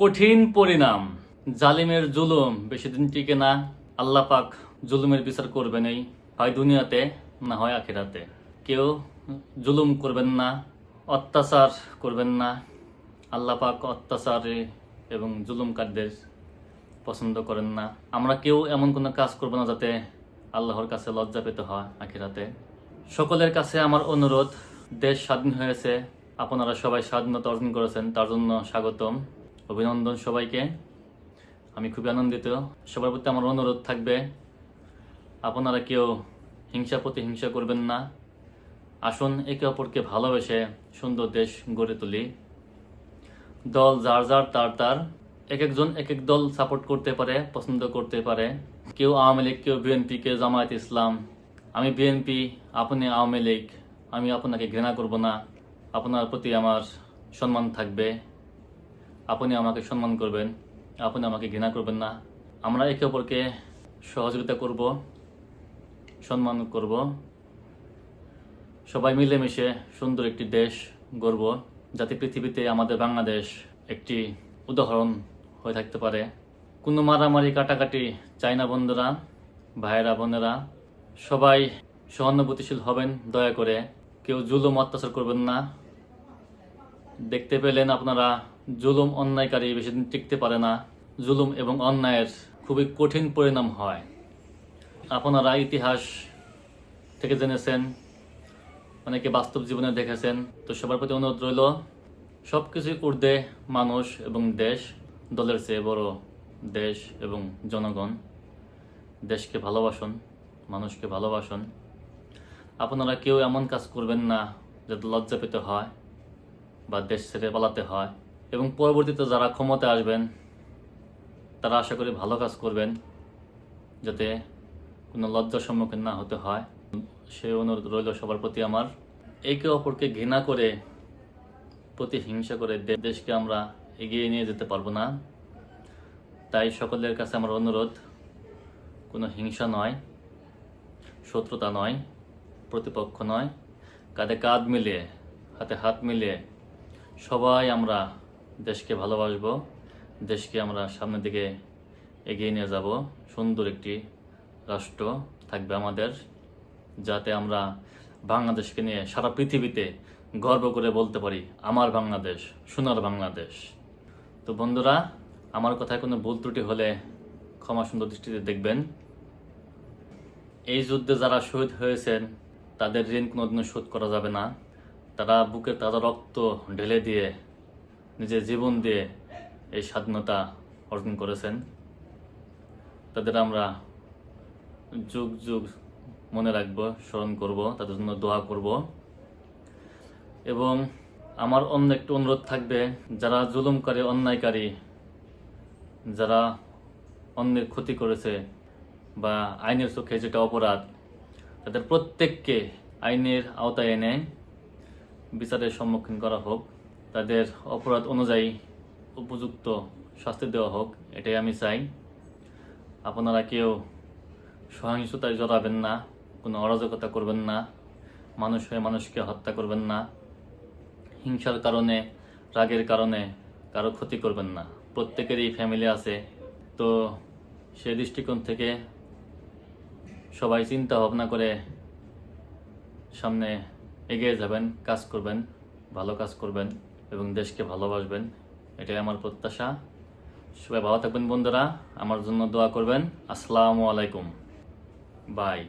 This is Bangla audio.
কঠিন পরিণাম। জালিমের জুলুম বেশি দিন টিকে না। আল্লাহ পাক জুলুমের বিচার করবেন এই হয় দুনিয়াতে না হয় আখিরাতে। কেউ জুলুম করবেন না, অত্যাচার করবেন না। আল্লাহ পাক অত্যাচারে এবং জুলুমকারদের পছন্দ করেন না। আমরা কেউ এমন কোনো কাজ করব না যাতে আল্লাহর কাছে লজ্জা পেতে হয় আখিরাতে। সকলের কাছে আমার অনুরোধ, দেশ স্বাধীন হয়েছে, আপনারা সবাই স্বাধীনতা অর্জন করেছেন, তার জন্য স্বাগতম। অভিনন্দন সবাইকে। আমি খুবই আনন্দিত। সবার প্রতি আমার অনুরোধ থাকবে, আপনারা কেউ হিংসা প্রতিহিংসা করবেন না। আসুন একে অপরকে ভালোবেসে সুন্দর দেশ গড়ে তুলি। দল যার যার, তার তার। এক একজন এক এক দল সাপোর্ট করতে পারে, পছন্দ করতে পারে। কেউ আওয়ামী লীগ, কেউ বিএনপি কেউ জামায়াত ইসলাম। আমি বিএনপি আপনি আওয়ামী লীগ। আমি আপনাকে ঘৃণা করব না। আপনার প্রতি আমার সম্মান থাকবে। আপনি আমাকে সম্মান করবেন, আপনি আমাকে ঘৃণা করবেন না। আমরা একে অপরকে সহযোগিতা করব, সম্মান করব। সবাই মিলেমিশে সুন্দর একটি দেশ গড়ব, যাতে পৃথিবীতে আমাদের বাংলাদেশ একটি উদাহরণ হয়ে থাকতে পারে। কোনো মারামারি কাটাকাটি চাই না বন্ধুরা, ভাইয়েরা, বোনেরা, সবাই সহানুভূতিশীল হবেন, দয়া করে। কেউ জুলুম অত্যাচার করবেন না। দেখতে পেলেন আপনারা জুলুম অন্যায়কারী বেশি দিন টিকতে পারে না। জুলুম এবং অন্যায়ের খুবই কঠিন পরিণাম হয়। আপনারা ইতিহাস থেকে জেনেছেন, অনেকে বাস্তব জীবনে দেখেছেন, তো সবার প্রতি অনুরোধ রইল সব কিছুই ঊর্ধ্বে মানুষ এবং দেশ, দলের চেয়ে বড় দেশ এবং জনগণ। দেশকে ভালোবাসুন, মানুষকে ভালোবাসুন। আপনারা কেউ এমন কাজ করবেন না যাতে লজ্জা পেতে হয় বা দেশ ছেড়ে পালাতে হয়। এবং পরবর্তীতে যারা ক্ষমতায় আসবেন, তারা আশা করি ভালো কাজ করবেন যাতে কোনো লজ্জার সম্মুখীন না হতে হয়। সে অনুরোধ রইল সবার প্রতি আমার। একে অপরকে ঘৃণা করে, প্রতিহিংসা করে দেশকে আমরা এগিয়ে নিয়ে যেতে পারব না। তাই সকলের কাছে আমার অনুরোধ, কোনো হিংসা নয়, শত্রুতা নয়, প্রতিপক্ষ নয়। কাঁধে কাঁধ মিলিয়ে, হাতে হাত মিলিয়ে সবাই আমরা দেশকে ভালোবাসবো, দেশকে আমরা সামনের দিকে এগিয়ে নিয়ে যাব। সুন্দর একটি রাষ্ট্র থাকবে আমাদের, যাতে আমরা বাংলাদেশকে নিয়ে সারা পৃথিবীতে গর্ব করে বলতে পারি, আমার বাংলাদেশ, সোনার বাংলাদেশ। তো বন্ধুরা, আমার কথায় কোনো ভুল ত্রুটি হলে ক্ষমা সুন্দর দৃষ্টিতে দেখবেন। এই যুদ্ধে যারা শহীদ হয়েছেন, তাদের ঋণ কোনোদিনও শোধ করা যাবে না। তারা বুকে তাজা রক্ত ঢেলে দিয়ে নিজের জীবন দিয়ে এই স্বাধীনতা অর্জন করেছেন। তাদের আমরা যুগ যুগ মনে রাখব, স্মরণ করব, তাদের জন্য দোয়া করব। এবং আমার অন্য একটু অনুরোধ থাকবে, যারা জুলুমকারী, অন্যায়কারী, যারা অন্যের ক্ষতি করেছে বা আইনের চোখে যেটা অপরাধ, তাদের প্রত্যেককে আইনের আওতায় এনে বিচারের সম্মুখীন করা হোক। তাদের অপরাধ অনুযায়ী উপযুক্ত শাস্তি দেওয়া হোক, এটাই আমি চাই। আপনারা কেউ সহিংসতায় জড়াবেন না, কোনো অরাজকতা করবেন না, মানুষ হয়ে মানুষকে হত্যা করবেন না, হিংসার কারণে, রাগের কারণে কারও ক্ষতি করবেন না। প্রত্যেকেরই ফ্যামিলি আছে। তো সে দৃষ্টিকোণ থেকে সবাই চিন্তা ভাবনা করে সামনে এগিয়ে যাবেন, কাজ করবেন, ভালো কাজ করবেন। এবং দেশকে ভালোবাসবেন। এটাই আমার প্রত্যাশা। সবাই ভালো থাকবেন বন্ধুরা। আমার জন্য দোয়া করবেন। আসসালামু আলাইকুম। বাই।